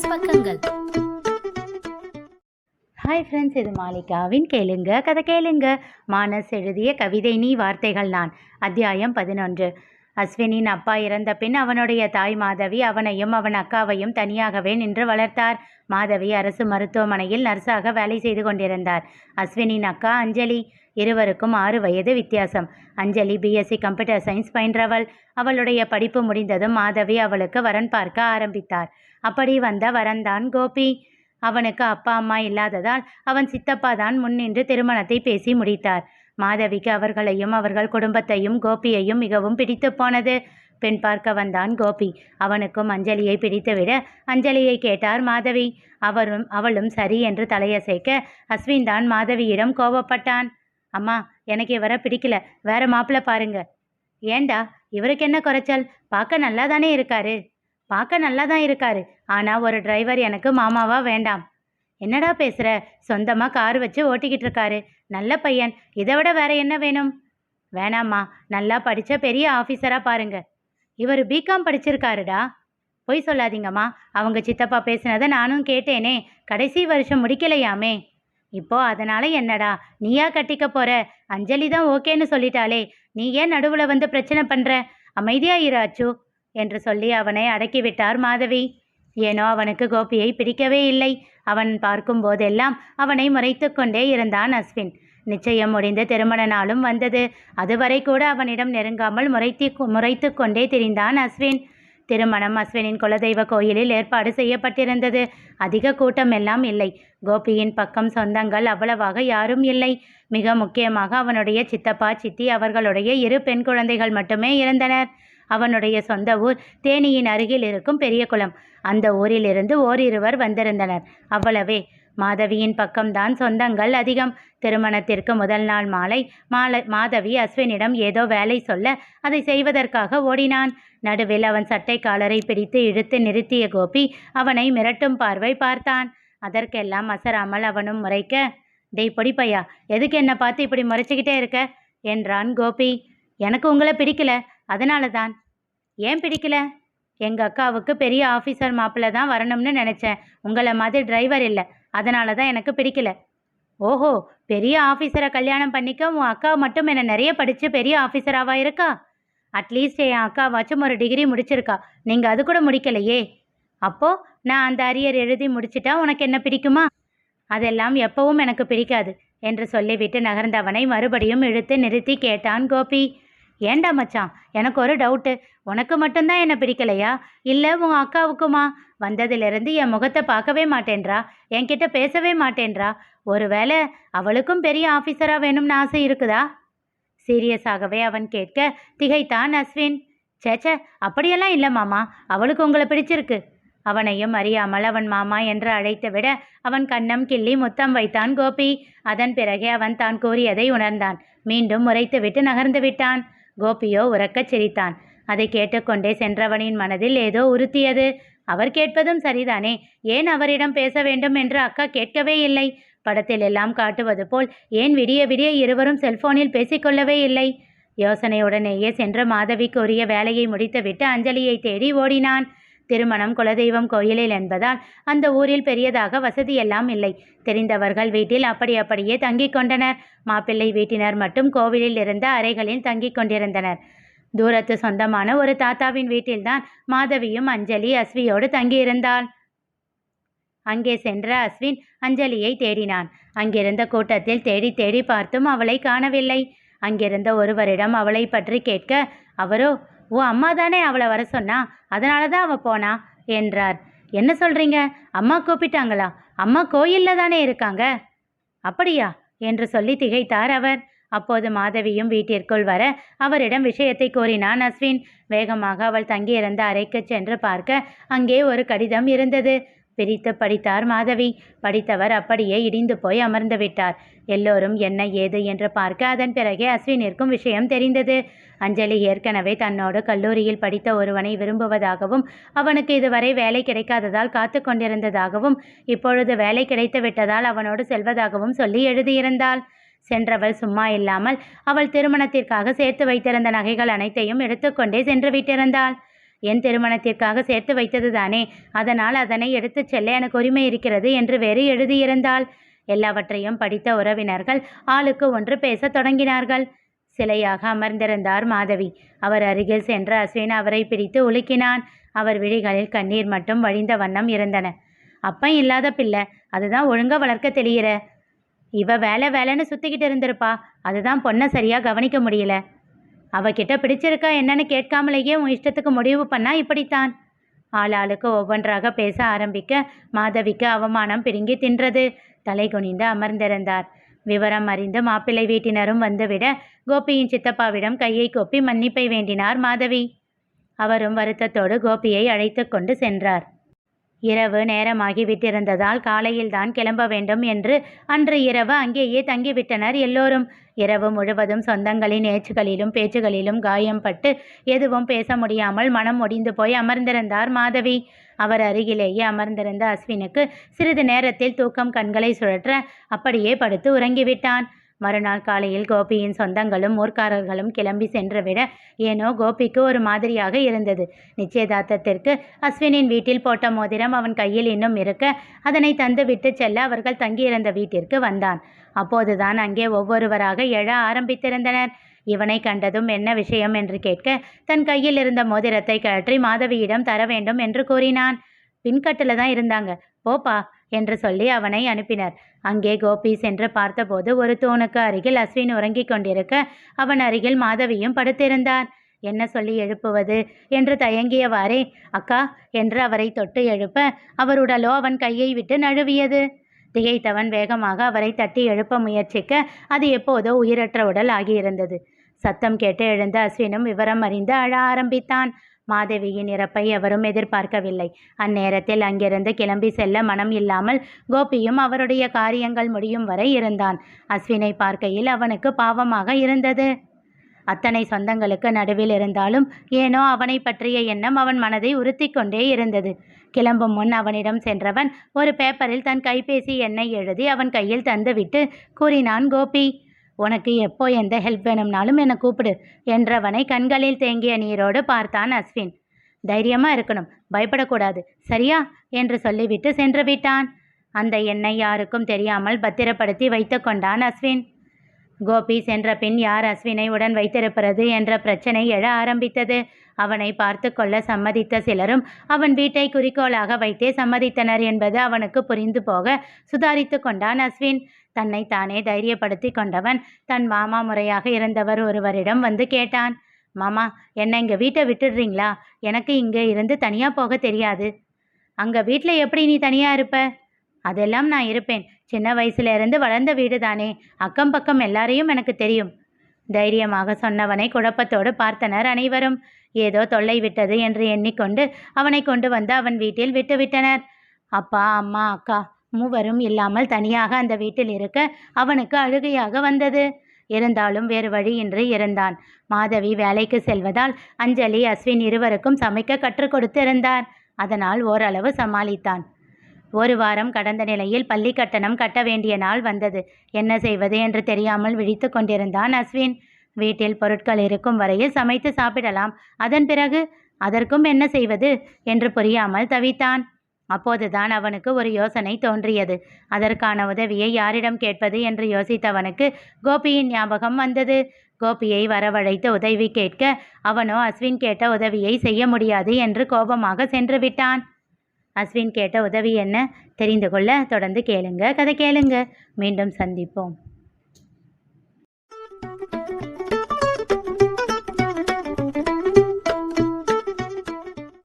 Business பக்கங்கள். Hi friends இது மாலிகாவின் கேளுங்க கதை கேளுங்க. மானஸ் எழுதிய கவிதை நீ வார்த்தைகள் நான். அத்தியாயம் பதினொன்று. அஸ்வினின் அப்பா இறந்த பின் அவனுடைய தாய் மாதவி அவனையும் அவன் அக்காவையும் தனியாகவே நின்று வளர்த்தார். மாதவி அரசு மருத்துவமனையில் நர்ஸாக வேலை செய்து கொண்டிருந்தார். அஸ்வினின் அக்கா அஞ்சலி இருவருக்கும் ஆறு வயது வித்தியாசம். அஞ்சலி பிஎஸ்சி கம்ப்யூட்டர் சயின்ஸ் பயின்றவள். அவளுடைய படிப்பு முடிந்ததும் மாதவி அவளுக்கு வரன் பார்க்க ஆரம்பித்தார். அப்படி வந்த வரன்தான் கோபி. அவனுக்கு அப்பா அம்மா இல்லாததால் அவன் சித்தப்பா தான் முன்னின்று திருமணத்தை பேசி முடித்தார். மாதவிக்கு அவர்களையும் அவர்கள் குடும்பத்தையும் கோபியையும் மிகவும் பிடித்து போனது. பெண் பார்க்க வந்தான் கோபி. அவனுக்கும் அஞ்சலியை பிடித்துவிட அஞ்சலியை கேட்டார் மாதவி. அவரும் அவளும் சரி என்று தலையசைக்க அஸ்வின் தான் மாதவியிடம் கோபப்பட்டான். அம்மா எனக்கு இவரை பிடிக்கல. வேற மாப்பிள்ள பாருங்க. ஏண்டா இவருக்கு என்ன குறைச்சல்? பார்க்க நல்லா தானே இருக்காரு. பார்க்க நல்லா தான் இருக்காரு. ஆனால் ஒரு டிரைவர் எனக்கு மாமாவா வேண்டாம். என்னடா பேசுகிற சொந்தமாக கார் வச்சு ஓட்டிக்கிட்டு இருக்காரு. நல்ல பையன். இதை விட வேற என்ன வேணும்? வேணாம்மா. நல்லா படித்த பெரிய ஆஃபீஸராக பாருங்க. இவர் பிகாம் படிச்சிருக்காருடா. பொய் சொல்லாதீங்கம்மா. அவங்க சித்தப்பா பேசினதை நானும் கேட்டேனே. கடைசி வருஷம் முடிக்கலையாமே. இப்போ அதனால என்னடா? நீயா கட்டிக்க போற? அஞ்சலி தான் ஓகேன்னு சொல்லிட்டாளே. நீ ஏன் நடுவில் வந்து பிரச்சனை பண்ற? அமைதியா இரு அச்சு என்று சொல்லி அவனை அடக்கிவிட்டார் மாதவி. ஏனோ அவனுக்கு கோபியை பிடிக்கவே இல்லை. அவன் பார்க்கும் போதெல்லாம் அவனை முறைத்து கொண்டே இருந்தான் அஸ்வின். நிச்சயம் முடிந்து திருமண நாளும் வந்தது. அதுவரை கூட அவனிடம் நெருங்காமல் முறைத்தி முறைத்து கொண்டே திரிந்தான் அஸ்வின். திருமணம் அஸ்வினின் குலதெய்வ கோயிலில் ஏற்பாடு செய்யப்பட்டிருந்தது. அதிக கூட்டம் எல்லாம் இல்லை. கோபியின் பக்கம் சொந்தங்கள் அவ்வளவாக யாரும் இல்லை. மிக முக்கியமாக அவனுடைய சித்தப்பா சித்தி அவர்களுடைய இரு பெண் குழந்தைகள் மட்டுமே இருந்தனர். அவனுடைய சொந்த ஊர் தேனியின் அருகில் இருக்கும் பெரிய குளம். அந்த ஊரிலிருந்து ஓரிருவர் வந்திருந்தனர். அவ்வளவே. மாதவியின் பக்கம்தான் சொந்தங்கள் அதிகம். திருமணத்திற்கு முதல் நாள் மாலை மாலை மாதவி அஸ்வினிடம் ஏதோ வேலை சொல்ல அதை செய்வதற்காக ஓடினான். நடுவில் அவன் சட்டை காலரை பிடித்து இழுத்து நிறுத்திய கோபி அவனை மிரட்டும் பார்வை பார்த்தான். அதற்கெல்லாம் அசராமல் அவனும் முறைக்க டேய் பொடிப்பையா எதுக்கு என்னை பார்த்து இப்படி முறைச்சிக்கிட்டே இருக்க? என்றான் கோபி. எனக்கு உங்களை பிடிக்கல. அதனால தான் ஏன் பிடிக்கல? எங்கள் அக்காவுக்கு பெரிய ஆஃபீஸர் மாப்பிள்ளை தான் வரணும்னு நினச்சேன். உங்களை மாதிரி டிரைவர் இல்லை. அதனால தான் எனக்கு பிடிக்கல. ஓஹோ பெரிய ஆஃபீஸரை கல்யாணம் பண்ணிக்க உன் அக்கா மட்டும் என்னை நிறைய படித்து பெரிய ஆஃபீஸராவா இருக்கா? அட்லீஸ்ட் என் அக்காவாச்சும் ஒரு டிகிரி முடிச்சிருக்கா. நீங்கள் அது கூட முடிக்கலையே. அப்போது நான் அந்த அரியர் எழுதி முடிச்சிட்டா உனக்கு என்ன பிடிக்குமா? அதெல்லாம் எப்பவும் எனக்கு பிடிக்காது என்று சொல்லிவிட்டு நகர்ந்தவனை மறுபடியும் இழுத்து நிறுத்தி கேட்டான் கோபி. ஏண்டா மச்சான்? எனக்கு ஒரு டவுட்டு உனக்கு மட்டும்தான் என்னை பிடிக்கலையா? இல்லை உன் அக்காவுக்குமா? வந்ததிலிருந்து என் முகத்தை பார்க்கவே மாட்டேன்றா? என்கிட்ட பேசவே மாட்டேன்றா? ஒருவேளை அவளுக்கும் பெரிய ஆஃபீஸராக வேணும்னு ஆசை இருக்குதா? சீரியஸாகவே அவன் கேட்க திகைத்தான் அஸ்வின். சேச்சே அப்படியெல்லாம் இல்லை மாமா. அவளுக்கு உங்களை பிடிச்சிருக்கு. அவனையும் அறியாமல் அவன் மாமா என்று அழைத்து விட அவன் கண்ணம் கிள்ளி முத்தம் வைத்தான் கோபி. அதன் பிறகே அவன் தான் கூறியதை உணர்ந்தான். மீண்டும் முறைத்துவிட்டு நகர்ந்து விட்டான். கோபியோ உறக்கச் சிரித்தான். அதை கேட்டுக்கொண்டே சென்றவனின் மனதில் ஏதோ உறுத்தியது. அவர் கேட்பதும் சரிதானே? ஏன் அவரிடம் பேச வேண்டும் என்று அக்கா கேட்கவே இல்லை? படத்தில் எல்லாம் காட்டுவது போல் ஏன் விடிய விடிய இருவரும் செல்போனில் பேசிக்கொள்ளவே இல்லை? யோசனையுடனேயே சென்று மாதவிக்கு உரிய வேலையை முடித்துவிட்டு அஞ்சலியை தேடி ஓடினான். திருமணம் குலதெய்வம் கோயிலில் என்பதால் அந்த ஊரில் பெரியதாக வசதியெல்லாம் இல்லை. தெரிந்தவர்கள் வீட்டில் அப்படி அப்படியே தங்கிக் கொண்டனர். மாப்பிள்ளை வீட்டினர் மட்டும் கோவிலில் இருந்த அறைகளில் தங்கிக் கொண்டிருந்தனர். தூரத்து சொந்தமான ஒரு தாத்தாவின் வீட்டில்தான் மாதவியும் அஞ்சலி அஸ்வியோடு தங்கியிருந்தாள். அங்கே சென்ற அஸ்வின் அஞ்சலியை தேடினான். அங்கிருந்த கூட்டத்தில் தேடி தேடி பார்த்தும் அவளை காணவில்லை. அங்கிருந்த ஒருவரிடம் அவளை பற்றி கேட்க அவரோ ஓ அம்மா தானே அவளை வர சொன்னா? அதனால தான் அவள் போனா? என்றார். என்ன சொல்றீங்க? அம்மா கூப்பிட்டாங்களா? அம்மா கோயிலில் தானே இருக்காங்க? அப்படியா? என்று சொல்லி திகைத்தார் அவர். அப்போது மாதவியும் வீட்டிற்குள் வர அவரிடம் விஷயத்தை கூறினான் அஸ்வின். வேகமாக அவள் தங்கியிருந்த அறைக்கு சென்று பார்க்க அங்கே ஒரு கடிதம் இருந்தது. பிரித்து படித்தார் மாதவி. படித்தவர் அப்படியே இடிந்து போய் அமர்ந்து விட்டார். எல்லோரும் என்ன ஏது? என்று பார்க்க அதன் பிறகே அஸ்வினிற்கும் விஷயம் தெரிந்தது. அஞ்சலி ஏற்கனவே தன்னோடு கல்லூரியில் படித்த ஒருவனை விரும்புவதாகவும் அவனுக்கு இதுவரை வேலை கிடைக்காததால் காத்து கொண்டிருந்ததாகவும் இப்பொழுது வேலை கிடைத்து விட்டதால் அவனோடு செல்வதாகவும் சொல்லி எழுதியிருந்தாள். சென்றவள் சும்மா இல்லாமல் அவள் திருமணத்திற்காக சேர்த்து வைத்திருந்த நகைகள் அனைத்தையும் எடுத்துக்கொண்டே சென்று விட்டிருந்தாள். என் திருமணத்திற்காக சேர்த்து வைத்தது தானே அதனால் அதனை எடுத்துச் செல்ல எனக்கு உரிமை இருக்கிறது என்று வேறு எழுதியிருந்தாள். எல்லாவற்றையும் படித்த உறவினர்கள் ஆளுக்கு ஒன்று பேசத் தொடங்கினார்கள். சிலையாக அமர்ந்திருந்தார் மாதவி. அவர் அருகில் சென்ற அஸ்வின் அவரை பிடித்து உலுக்கினான். அவர் விழிகளில் கண்ணீர் மட்டும் வழிந்த வண்ணம் இருந்தன. அப்பன் இல்லாத பிள்ளை. அதுதான் ஒழுங்க வளர்க்க தெரியற இவ வேலை வேலைன்னு சுத்திக்கிட்டு இருந்திருப்பா. அதுதான் பொண்ணை சரியா கவனிக்க முடியல. அவகிட்ட பிடிச்சிருக்கா என்னன்னு கேட்காமலேயே உன் இஷ்டத்துக்கு முடிவு பண்ணா இப்படித்தான். ஆளாளுக்கு ஒவ்வொன்றாக பேச ஆரம்பிக்க மாதவிக்கு அவமானம் பிடுங்கி தின்றது. தலை குனிந்து அமர்ந்திருந்தார். விவரம் அறிந்து மாப்பிள்ளை வீட்டினரும் வந்துவிட கோபியின் சித்தப்பாவிடம் கையை கொப்பி மன்னிப்பை வேண்டினார் மாதவி. அவரும் வருத்தத்தோடு கோபியை அழைத்து கொண்டு சென்றார். இரவு நேரமாகிவிட்டிருந்ததால் காலையில்தான் கிளம்ப வேண்டும் என்று அன்று இரவு அங்கேயே தங்கிவிட்டனர் எல்லோரும். இரவு முழுவதும் சொந்தங்களின் ஏச்சுகளிலும் பேச்சுகளிலும் காயம் பட்டு எதுவும் பேச முடியாமல் மனம் ஒடிந்து போய் அமர்ந்திருந்தார் மாதவி. அவர் அருகிலேயே அமர்ந்திருந்த அஸ்வினுக்கு சிறிது நேரத்தில் தூக்கம் கண்களை சுழற்ற அப்படியே படுத்து உறங்கிவிட்டான். மறுநாள் காலையில் கோபியின் சொந்தங்களும் ஊர்க்காரர்களும் கிளம்பி சென்றுவிட ஏனோ கோபிக்கு ஒரு மாதிரியாக இருந்தது. நிச்சயதார்த்தத்திற்கு அஸ்வினின் வீட்டில் போட்ட மோதிரம் அவன் கையில் இன்னும் இருக்க அதனை தந்துவிட்டு செல்ல அவர்கள் தங்கியிருந்த வீட்டிற்கு வந்தான். அப்போதுதான் அங்கே ஒவ்வொருவராக எழ ஆரம்பித்திருந்தனர். இவனை கண்டதும் என்ன விஷயம் என்று கேட்க தன் கையில் இருந்த மோதிரத்தை கழற்றி மாதவியிடம் தர வேண்டும் என்று கூறினான். பின்கட்டில் தான் இருந்தாங்க. போப்பா என்று சொல்லி அவனை அனுப்பினர். அங்கே கோபி சென்று பார்த்தபோது ஒரு தூணுக்கு அருகில் அஸ்வின் உறங்கிக் கொண்டிருக்க அவன் அருகில் மாதவியும் படுத்திருந்தார் என்ன சொல்லி எழுப்புவது? என்று தயங்கியவாறே அக்கா என்று அவரை தொட்டு எழுப்ப அவர் உடலோ அவன் கையை விட்டு நழுவியது. திகைத்தவன் வேகமாக அவரை தட்டி எழுப்ப முயற்சிக்க அது எப்போதோ உயிரற்ற உடல் ஆகியிருந்தது. சத்தம் கேட்டு எழுந்த அஸ்வினும் விவரம் அறிந்து அழ ஆரம்பித்தான். மாதவியின் இறப்பை எவரும் எதிர்பார்க்கவில்லை. அந்நேரத்தில் அங்கிருந்து கிளம்பி செல்ல மனம் இல்லாமல் கோபியும் அவருடைய காரியங்கள் முடியும் வரை இருந்தான். அஸ்வினை பார்க்கையில் அவனுக்கு பாவமாக இருந்தது. அத்தனை சொந்தங்களுக்கு நடுவில் இருந்தாலும் ஏனோ அவனை பற்றிய எண்ணம் அவன் மனதை உறுத்தி கொண்டே இருந்தது. கிளம்பும் முன் அவனிடம் சென்றவன் ஒரு பேப்பரில் தன் கைபேசி எண்ணை எழுதி அவன் கையில் தந்துவிட்டு கூறினான் கோபி உனக்கு எப்போ எந்த ஹெல்ப் வேணும்னாலும் என்னை கூப்பிடு என்றவனை கண்களில் தேங்கிய நீரோடு பார்த்தான் அஸ்வின். தைரியமாக இருக்கணும் பயப்படக்கூடாது சரியா? என்று சொல்லிவிட்டு சென்று விட்டான். அந்த எண்ணை யாருக்கும் தெரியாமல் பத்திரப்படுத்தி வைத்து கொண்டான் அஸ்வின். கோபி சென்ற பின் யார் அஸ்வினை உடன் வைத்திருப்பது என்ற பிரச்சனை எழ ஆரம்பித்தது. அவனை பார்த்து கொள்ள சம்மதித்த சிலரும் அவன் வீட்டை குறிக்கோளாக வைத்தே சம்மதித்தனர் என்பது அவனுக்கு புரிந்து போக சுதாரித்து கொண்டான் அஸ்வின். தன்னை தானே தைரியப்படுத்தி கொண்டவன். தன் மாமா முறையாக இருந்தவர் ஒருவரிடம் வந்து கேட்டான் மாமா என்னை இங்கே வீட்டை விட்டுடுறீங்களா? எனக்கு இங்கே இருந்து தனியாக போக தெரியாது. அங்கே வீட்டில் எப்படி நீ தனியாக இருப்ப? அதெல்லாம் நான் இருப்பேன். சின்ன வயசுல இருந்து வளர்ந்த வீடு தானே அக்கம் பக்கம் எல்லாரையும் எனக்கு தெரியும். தைரியமாக சொன்னவனை குழப்பத்தோடு பார்த்தனர் அனைவரும். ஏதோ தொல்லை விட்டது என்று எண்ணிக்கொண்டு அவனை கொண்டு வந்து அவன் வீட்டில் விட்டுவிட்டனர். அப்பா அம்மா அக்கா மூவரும் இல்லாமல் தனியாக அந்த வீட்டில் இருக்க அவனுக்கு அழுகையாக வந்தது. இருந்தாலும் வேறு வழியின்றி இருந்தான் மாதவி வேலைக்கு செல்வதால் அஞ்சலி அஸ்வின் இருவருக்கும் சமைக்க கற்றுக் கொடுத்திருந்தார். அதனால் ஓரளவு சமாளித்தான். ஒரு வாரம் கடந்த நிலையில் பள்ளி கட்டணம் கட்ட வேண்டிய நாள் வந்தது. என்ன செய்வது என்று தெரியாமல் விழித்து கொண்டிருந்தான் அஸ்வின். வீட்டில் பொருட்கள் இருக்கும் வரையில் சமைத்து சாப்பிடலாம். அதன் பிறகு அதற்கும் என்ன செய்வது என்று புரியாமல் தவித்தான். அப்போதுதான் அவனுக்கு ஒரு யோசனை தோன்றியது. அதற்கான உதவியை யாரிடம் கேட்பது என்று யோசித்தவனுக்கு கோபியின் ஞாபகம் வந்தது. கோபியை வரவழைத்து உதவி கேட்க அவனோ அஸ்வின் கேட்ட உதவியை செய்ய முடியாது என்று கோபமாக சென்று விட்டான். அஸ்வின் கேட்ட உதவி என்ன? தெரிந்து கொள்ள தொடர்ந்து கேளுங்க. கதை கேளுங்க. மீண்டும் சந்திப்போம்.